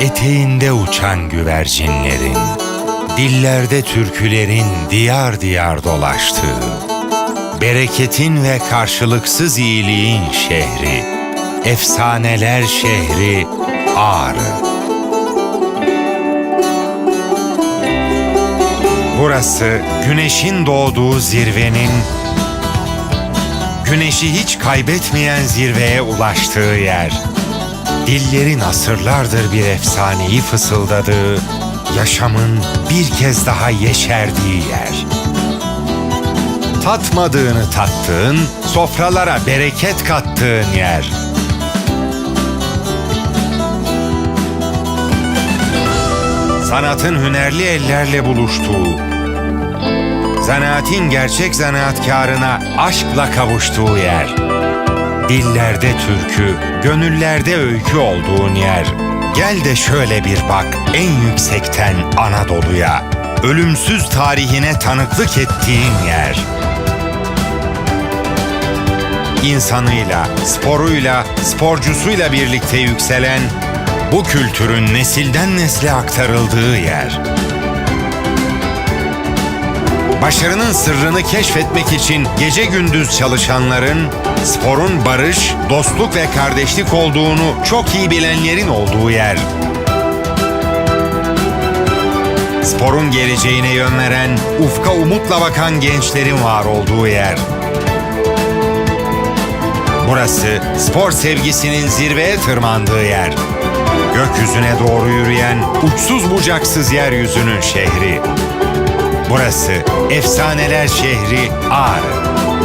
Eteğinde uçan güvercinlerin, dillerde türkülerin diyar diyar dolaştığı, bereketin ve karşılıksız iyiliğin şehri, efsaneler şehri Ağrı. Burası güneşin doğduğu zirvenin, güneşi hiç kaybetmeyen zirveye ulaştığı yer. Dillerin asırlardır bir efsaneyi fısıldadığı, yaşamın bir kez daha yeşerdiği yer. Tatmadığını tattığın, sofralara bereket kattığın yer. Sanatın hünerli ellerle buluştuğu, zanaatin gerçek zanaatkarına aşkla kavuştuğu yer. Dillerde türkü, gönüllerde öykü olduğun yer. Gel de şöyle bir bak en yüksekten Anadolu'ya. Ölümsüz tarihine tanıklık ettiğin yer. İnsanıyla, sporuyla, sporcusuyla birlikte yükselen bu kültürün nesilden nesle aktarıldığı yer. Başarının sırrını keşfetmek için gece gündüz çalışanların, sporun barış, dostluk ve kardeşlik olduğunu çok iyi bilenlerin olduğu yer. Sporun geleceğine yön veren, ufka umutla bakan gençlerin var olduğu yer. Burası spor sevgisinin zirveye tırmandığı yer. Gökyüzüne doğru yürüyen uçsuz bucaksız yeryüzünün şehri. Burası efsaneler şehri Ağrı.